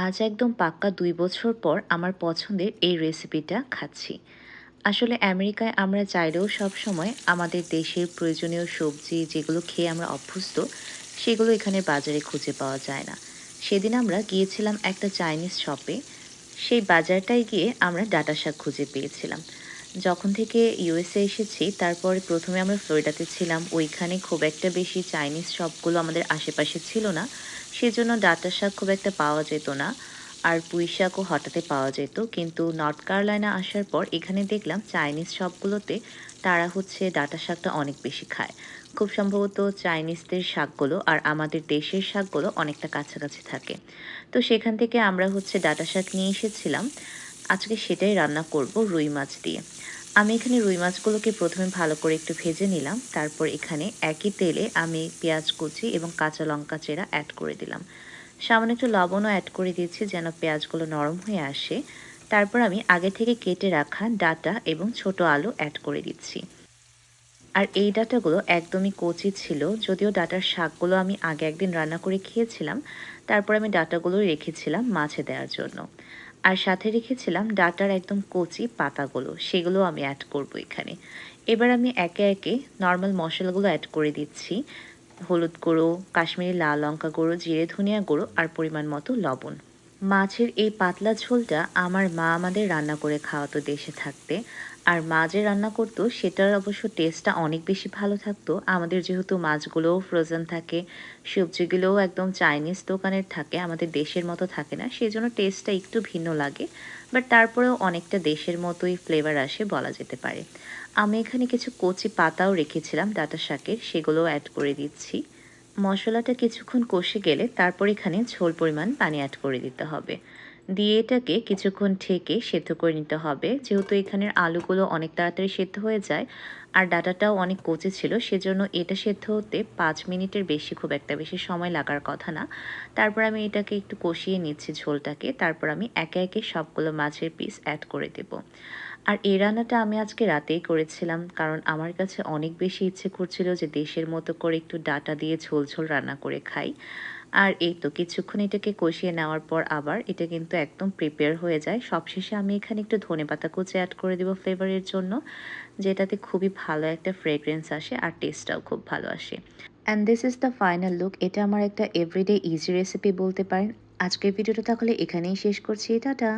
আজ একদম পাক্কা দুই বছর পর আমার পছন্দের এই রেসিপিটা খাচ্ছি। আসলে আমেরিকায় আমরা চাইলেও সবসময় আমাদের দেশের প্রয়োজনীয় সবজি যেগুলো খেয়ে আমরা অভ্যস্ত, সেগুলো এখানে বাজারে খুঁজে পাওয়া যায় না। সেদিন আমরা গিয়েছিলাম একটা চাইনিজ শপে সেই বাজারটায় গিয়ে আমরা ডাটা শাক খুঁজে পেয়েছিলাম। যখন থেকে ইউএসএ এসেছি, তারপরে প্রথমে আমরা ফ্লোরিডাতে ছিলাম। ওইখানে খুব একটা বেশি চাইনিজ শপগুলো আমাদের আশেপাশে ছিল না। সেজন্য ডাঁটা শাক খুব একটা পাওয়া যেত না, আর পুঁই শাকও হঠাতে পাওয়া যেত। কিন্তু নর্থ কারোলাইনা আসার পর এখানে দেখলাম চাইনিজ শপগুলোতে তারা হচ্ছে ডাঁটা শাকটা অনেক বেশি খায়। খুব সম্ভবত চাইনিজদের শাকগুলো আর আমাদের দেশের শাকগুলো অনেকটা কাছাকাছি থাকে। তো সেখান থেকে আমরা হচ্ছে ডাঁটা শাক নিয়ে এসেছিলাম। আজকে সেটাই রান্না করব রুই মাছ দিয়ে। আমি এখানে রুই মাছগুলোকে প্রথমে ভালো করে একটু ভেজে নিলাম। তারপর এখানে একই তেলে আমি পেঁয়াজ কুচি এবং কাঁচা লঙ্কা চেরা অ্যাড করে দিলাম। সামান্য একটু লবণও অ্যাড করে দিয়েছি যেন পেঁয়াজগুলো নরম হয়ে আসে। তারপর আমি আগে থেকে কেটে রাখা ডাটা এবং ছোট আলু অ্যাড করে দিচ্ছি। আর এই ডাটাগুলো একদমই কচি ছিল, যদিও ডাটার শাকগুলো আমি আগে একদিন রান্না করে খেয়েছিলাম। তারপর আমি ডাটাগুলো রেখেছিলাম মাছে দেওয়ার জন্য। আর সাথে রেখেছিলাম ডাটার একদম কচি পাতাগুলো সেগুলো আমি অ্যাড করব এখানে। এবার আমি একে একে নর্মাল মশলাগুলো অ্যাড করে দিচ্ছি। হলুদ গুঁড়ো, কাশ্মীরি লাল লঙ্কা গুঁড়ো, জিরে ধনিয়া গুঁড়ো আর পরিমাণ মতো লবণ। মাছের এই পাতলা ঝোলটা আমার মা আমাদের রান্না করে খাওয়াতো দেশে থাকতে। আর মা যে রান্না করতো, সেটার অবশ্য টেস্টটা অনেক বেশি ভালো থাকতো। আমাদের যেহেতু মাছগুলোও ফ্রোজেন থাকে, সবজিগুলোও একদম চাইনিজ দোকানের থাকে, আমাদের দেশের মতো থাকে না সেই জন্য টেস্টটা একটু ভিন্ন লাগে। বাট তারপরেও অনেকটা দেশের মতোই ফ্লেভার আসে বলা যেতে পারে। আমি এখানে কিছু কচি পাতাও রেখেছিলাম ডাটা শাকের সেগুলোও অ্যাড করে দিচ্ছি। মশলাটা কিছুক্ষণ কষে গেলে তারপর এখানে ঝোল পরিমাণ পানি অ্যাড করে দিতে হবে। দিয়ে এটাকে কিছুক্ষণ ঠেকে সেদ্ধ করে নিতে হবে। যেহেতু এখানের আলুগুলো অনেক তাড়াতাড়ি সেদ্ধ হয়ে যায় আর ডাটাটাও অনেক কচি ছিল, সেজন্য এটা সেদ্ধ হতে পাঁচ মিনিটের বেশি খুব একটা বেশি সময় লাগার কথা না। তারপর আমি এটাকে একটু কষিয়ে নিচ্ছি ঝোলটাকে। তারপর আমি একে একে সবগুলো মাছের পিস অ্যাড করে দেব। আর এই রান্নাটা আমি আজকে রাতেই করেছিলাম, কারণ আমার কাছে অনেক বেশি ইচ্ছে করছিল যে দেশের মতো করে একটু ডাটা দিয়ে ঝোল ঝোল রান্না করে খাই। আর এই তো কিছুক্ষণ এটাকে কষিয়ে নেওয়ার পর আবার এটা কিন্তু একদম প্রিপেয়ার হয়ে যায়। সবশেষে আমি এখানে একটু ধনে পাতা কুচি অ্যাড করে দেবো ফ্লেভারের জন্য, যেটাতে খুবই ভালো একটা ফ্রেগরেন্স আসে আর টেস্টটাও খুব ভালো আসে। And this is the final look এটা আমার একটা এভরিডে ইজি রেসিপি বলতে পারেন। আজকের ভিডিওটা তাহলে এখানেই শেষ করছি, টাটা!